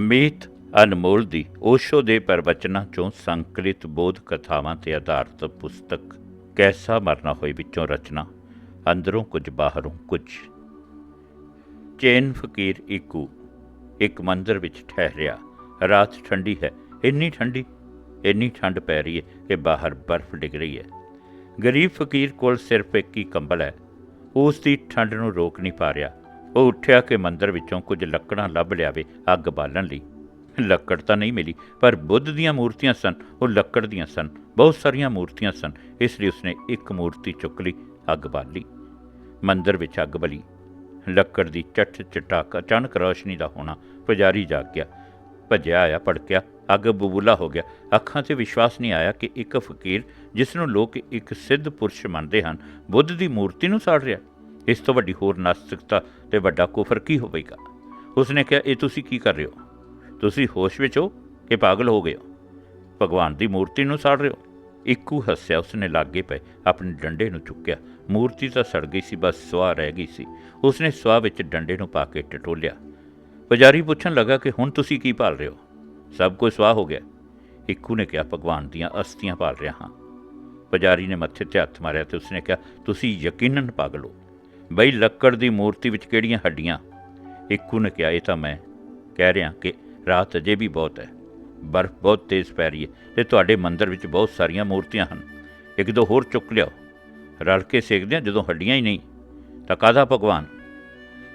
ਮੀਤ ਅਨਮੋਲ ਦੀ ਓਸ਼ੋ ਦੇ ਪ੍ਰਵਚਨਾਂ ਚੋਂ ਸੰਕਲਿਤ ਬੋਧ ਕਥਾਵਾਂ ਤੇ ਆਧਾਰਿਤ ਪੁਸਤਕ ਕੈਸਾ ਮਰਨਾ ਹੋਏ ਵਿੱਚੋਂ ਰਚਨਾ, ਅੰਦਰੋਂ ਕੁਝ, ਬਾਹਰੋਂ ਕੁਝ। ਚੈਨ ਫਕੀਰ ਇੱਕੂ ਇੱਕ ਮੰਦਰ ਵਿੱਚ ਠਹਿਰਿਆ। ਰਾਤ ਠੰਡੀ ਹੈ। ਇੰਨੀ ਠੰਡੀ? ਇੰਨੀ ਠੰਡ ਪੈ ਰਹੀ ਹੈ ਕਿ ਬਾਹਰ ਬਰਫ਼ ਡਿੱਗ ਰਹੀ ਹੈ ਗਰੀਬ ਫਕੀਰ ਕੋਲ ਸਿਰਫ ਇੱਕ ਹੀ ਕੰਬਲ ਹੈ। ਉਸ ਦੀ ਠੰਡ ਨੂੰ ਰੋਕ ਨਹੀਂ ਪਾ ਰਿਹਾ। ਉਹ ਉੱਠਿਆ ਕਿ ਮੰਦਰ ਵਿੱਚੋਂ ਕੁਝ ਲੱਕੜਾਂ ਲੱਭ ਲਿਆਵੇ ਅੱਗ ਬਾਲਣ ਲਈ। ਲੱਕੜ ਤਾਂ ਨਹੀਂ ਮਿਲੀ, ਪਰ ਬੁੱਧ ਦੀਆਂ ਮੂਰਤੀਆਂ ਸਨ, ਉਹ ਲੱਕੜ ਦੀਆਂ ਸਨ, ਬਹੁਤ ਸਾਰੀਆਂ ਮੂਰਤੀਆਂ ਸਨ, ਇਸ ਲਈ ਉਸਨੇ ਇੱਕ ਮੂਰਤੀ ਚੁੱਕ ਲਈ, ਅੱਗ ਬਾਲੀ ਮੰਦਰ ਵਿੱਚ ਅੱਗ ਬਲੀ। ਲੱਕੜ ਦੀ ਚੱਟ ਚਟਾਕ ਅਚਾਨਕ ਰੋਸ਼ਨੀ ਦਾ ਹੋਣਾ ਪੁਜਾਰੀ ਜਾਗ ਗਿਆ। ਭੱਜਿਆ ਆਇਆ, ਭੜਕਿਆ, ਅੱਗ ਬਬੂਲਾ ਹੋ ਗਿਆ। ਅੱਖਾਂ 'ਤੇ ਵਿਸ਼ਵਾਸ ਨਹੀਂ ਆਇਆ ਕਿ ਇੱਕ ਫਕੀਰ, ਜਿਸ ਨੂੰ ਲੋਕ ਇੱਕ ਸਿੱਧ ਪੁਰਸ਼ ਮੰਨਦੇ ਹਨ, ਬੁੱਧ ਦੀ ਮੂਰਤੀ ਨੂੰ ਸਾੜ ਰਿਹਾ। ਇਸ ਤੋਂ ਵੱਡੀ ਹੋਰ ਨਾਸਤਿਕਤਾ ਤੇ ਵੱਡਾ ਕੁਫਰ ਕੀ ਹੋਵੇਗਾ? ਉਸਨੇ ਕਿਹਾ, ਇਹ ਤੁਸੀਂ ਕੀ ਕਰ ਰਹੇ ਹੋ? ਤੁਸੀਂ ਹੋਸ਼ ਵਿੱਚ ਹੋ ਕਿ ਪਾਗਲ ਹੋ ਗਏ ਹੋ? ਭਗਵਾਨ ਦੀ ਮੂਰਤੀ ਨੂੰ ਸਾੜ ਰਹੇ ਹੋ? ਇੱਕੂ ਹੱਸਿਆ ਉਸਨੇ ਲਾਗੇ ਪਏ ਆਪਣੇ ਡੰਡੇ ਨੂੰ ਚੁੱਕਿਆ। ਮੂਰਤੀ ਤਾਂ ਸੜ ਗਈ ਸੀ, ਬਸ ਸਵਾਹ ਰਹਿ ਗਈ ਸੀ। ਉਸਨੇ ਸਵਾਹ ਵਿੱਚ ਡੰਡੇ ਨੂੰ ਪਾ ਕੇ ਟਟੋਲਿਆ। ਪੁਜਾਰੀ ਪੁੱਛਣ ਲੱਗਾ ਕਿ ਹੁਣ ਤੁਸੀਂ ਕੀ ਭਾਲ ਰਹੇ ਹੋ? ਸਭ ਕੁਝ ਸਵਾਹ ਹੋ ਗਿਆ। ਇੱਕੂ ਨੇ ਕਿਹਾ, ਭਗਵਾਨ ਦੀਆਂ ਅਸਥੀਆਂ ਭਾਲ ਰਿਹਾ ਹਾਂ। ਪੁਜਾਰੀ ਨੇ ਮੱਥੇ ਤੇ ਹੱਥ ਮਾਰਿਆ ਤੇ ਉਸਨੇ ਕਿਹਾ, ਤੁਸੀਂ ਯਕੀਨਨ ਪਾਗਲ ਹੋ। ਬਈ ਲੱਕੜ ਦੀ ਮੂਰਤੀ ਵਿੱਚ ਕਿਹੜੀਆਂ ਹੱਡੀਆਂ? ਇੱਕੂ ਨੇ ਕਿਹਾ, ਇਹ ਤਾਂ ਮੈਂ ਕਹਿ ਰਿਹਾ ਕਿ ਰਾਤ ਅਜੇ ਵੀ ਬਹੁਤ ਹੈ, ਬਰਫ਼ ਬਹੁਤ ਤੇਜ਼ ਪੈ ਰਹੀ ਹੈ ਤੇ ਤੁਹਾਡੇ ਮੰਦਰ ਵਿੱਚ ਬਹੁਤ ਸਾਰੀਆਂ ਮੂਰਤੀਆਂ ਹਨ। ਇੱਕ ਦੋ ਹੋਰ ਚੁੱਕ ਲਿਆਓ। ਰਲ ਕੇ ਸੇਕਦੇ ਹਾਂ ਜਦੋਂ ਹੱਡੀਆਂ ਹੀ ਨਹੀਂ। ਤਾਂ ਕਾਹਦਾ ਭਗਵਾਨ?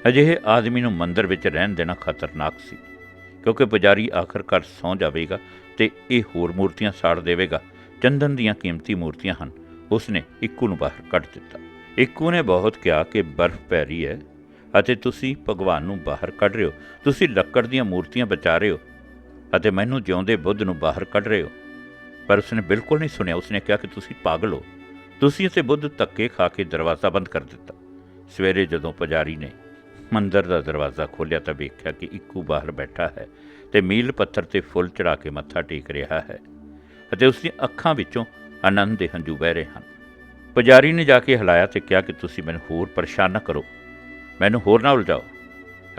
ਅਜਿਹੇ ਆਦਮੀ ਨੂੰ ਮੰਦਰ ਵਿੱਚ ਰਹਿਣ ਦੇਣਾ ਖਤਰਨਾਕ ਸੀ, ਕਿਉਂਕਿ ਪੁਜਾਰੀ ਆਖਰਕਾਰ ਸੌਂ ਜਾਵੇਗਾ ਤੇ ਇਹ ਹੋਰ ਮੂਰਤੀਆਂ ਸਾੜ ਦੇਵੇਗਾ। ਚੰਦਨ ਦੀਆਂ ਕੀਮਤੀ ਮੂਰਤੀਆਂ ਹਨ, ਉਸਨੇ ਇੱਕੂ ਨੂੰ ਬਾਹਰ ਕੱਢ ਦਿੱਤਾ। ਇੱਕੂ ਨੇ ਬਹੁਤ ਕਿਹਾ ਕਿ ਬਰਫ਼ ਪੈ ਰਹੀ ਹੈ ਅਤੇ ਤੁਸੀਂ ਭਗਵਾਨ ਨੂੰ ਬਾਹਰ ਕੱਢ ਰਹੇ ਹੋ। ਤੁਸੀਂ ਲੱਕੜ ਦੀਆਂ ਮੂਰਤੀਆਂ ਬਚਾ ਰਹੇ ਹੋ ਅਤੇ ਮੈਨੂੰ ਜਿਉਂਦੇ ਬੁੱਧ ਨੂੰ ਬਾਹਰ ਕੱਢ ਰਹੇ ਹੋ। ਪਰ ਉਸਨੇ ਬਿਲਕੁਲ ਨਹੀਂ ਸੁਣਿਆ। ਉਸਨੇ ਕਿਹਾ ਕਿ ਤੁਸੀਂ ਪਾਗਲ ਹੋ। ਤੁਸੀਂ ਅਤੇ ਬੁੱਧ ਧੱਕੇ ਖਾ ਕੇ ਦਰਵਾਜ਼ਾ ਬੰਦ ਕਰ ਦਿੱਤਾ। ਸਵੇਰੇ ਜਦੋਂ ਪੁਜਾਰੀ ਨੇ ਮੰਦਰ ਦਾ ਦਰਵਾਜ਼ਾ ਖੋਲ੍ਹਿਆ ਤਾਂ ਵੇਖਿਆ ਕਿ ਇੱਕੂ ਬਾਹਰ ਬੈਠਾ ਹੈ ਤੇ ਮੀਲ ਪੱਥਰ ਤੇ ਫੁੱਲ ਚੜਾ ਕੇ ਮੱਥਾ ਟੇਕ ਰਿਹਾ ਹੈ ਅਤੇ ਉਸ ਦੀਆਂ ਅੱਖਾਂ ਵਿੱਚੋਂ ਆਨੰਦ ਦੇ ਹੰਝੂ ਵਹਿ ਰਹੇ ਹਨ। ਪੁਜਾਰੀ ਨੇ ਜਾ ਕੇ ਹਿਲਾਇਆ ਤੇ ਕਿਹਾ ਕਿ ਤੁਸੀਂ ਮੈਨੂੰ ਹੋਰ ਪਰੇਸ਼ਾਨ ਨਾ ਕਰੋ। ਮੈਨੂੰ ਹੋਰ ਨਾ ਉਲਝਾਓ।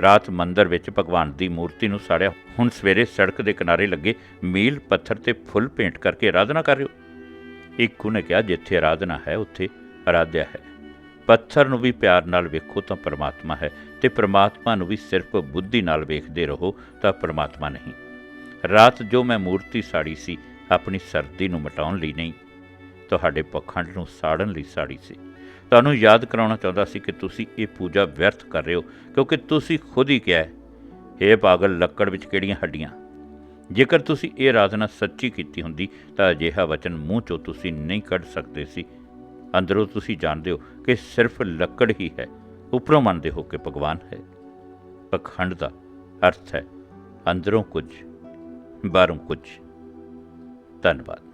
ਰਾਤ ਮੰਦਰ ਵਿੱਚ ਭਗਵਾਨ ਦੀ ਮੂਰਤੀ ਨੂੰ ਸਾੜਿਆ। ਹੁਣ ਸਵੇਰੇ ਸੜਕ ਦੇ ਕਿਨਾਰੇ ਲੱਗੇ ਮੀਲ, ਪੱਥਰ ਤੇ ਫੁੱਲ ਪੇਂਟ ਕਰਕੇ ਆਰਾਧਨਾ ਕਰ ਰਹੇ ਹੋ। ਇੱਕੂ ਨੇ ਕਿਹਾ, ਜਿੱਥੇ ਆਰਾਧਨਾ ਹੈ, ਉੱਥੇ ਆਰਾਧਿਆ ਹੈ। ਪੱਥਰ ਨੂੰ ਵੀ ਪਿਆਰ ਨਾਲ ਵੇਖੋ ਤਾਂ ਪਰਮਾਤਮਾ ਹੈ ਤੇ ਪਰਮਾਤਮਾ ਨੂੰ ਵੀ ਸਿਰਫ ਬੁੱਧੀ ਨਾਲ ਵੇਖਦੇ ਰਹੋ ਤਾਂ ਪਰਮਾਤਮਾ ਨਹੀਂ। ਰਾਤ ਜੋ ਮੈਂ ਮੂਰਤੀ ਸਾੜੀ ਸੀ, ਆਪਣੀ ਸਰਦੀ ਨੂੰ ਮਟਾਉਣ ਲਈ ਨਹੀਂ। ਤੁਹਾਡੇ ਪਖੰਡ ਨੂੰ ਸਾੜਨ ਲਈ ਸਾੜੀ ਸੀ। ਤੁਹਾਨੂੰ ਯਾਦ ਕਰਾਉਣਾ ਚਾਹੁੰਦਾ ਸੀ ਕਿ ਤੁਸੀਂ ਇਹ ਪੂਜਾ ਵਿਅਰਥ ਕਰ ਰਹੇ ਹੋ, ਕਿਉਂਕਿ ਤੁਸੀਂ ਖੁਦ ਹੀ ਕਿਹਾ ਹੈ ਇਹ ਪਾਗਲ ਲੱਕੜ ਵਿੱਚ ਕਿਹੜੀਆਂ ਹੱਡੀਆਂ? ਜੇਕਰ ਤੁਸੀਂ ਇਹ ਆਰਾਧਨਾ ਸੱਚੀ ਕੀਤੀ ਹੁੰਦੀ, ਤਾਂ ਅਜਿਹਾ ਵਚਨ ਮੂੰਹ ਚੋਂ ਤੁਸੀਂ ਨਹੀਂ ਕੱਢ ਸਕਦੇ ਸੀ। ਅੰਦਰੋਂ ਤੁਸੀਂ ਜਾਣਦੇ ਹੋ ਕਿ ਸਿਰਫ ਲੱਕੜ ਹੀ ਹੈ, ਉੱਪਰੋਂ ਮੰਨਦੇ ਹੋ ਕਿ ਭਗਵਾਨ ਹੈ। ਪਖੰਡ ਦਾ ਅਰਥ ਹੈ, ਅੰਦਰੋਂ ਕੁਝ, ਬਾਹਰੋਂ ਕੁਝ। ਧੰਨਵਾਦ।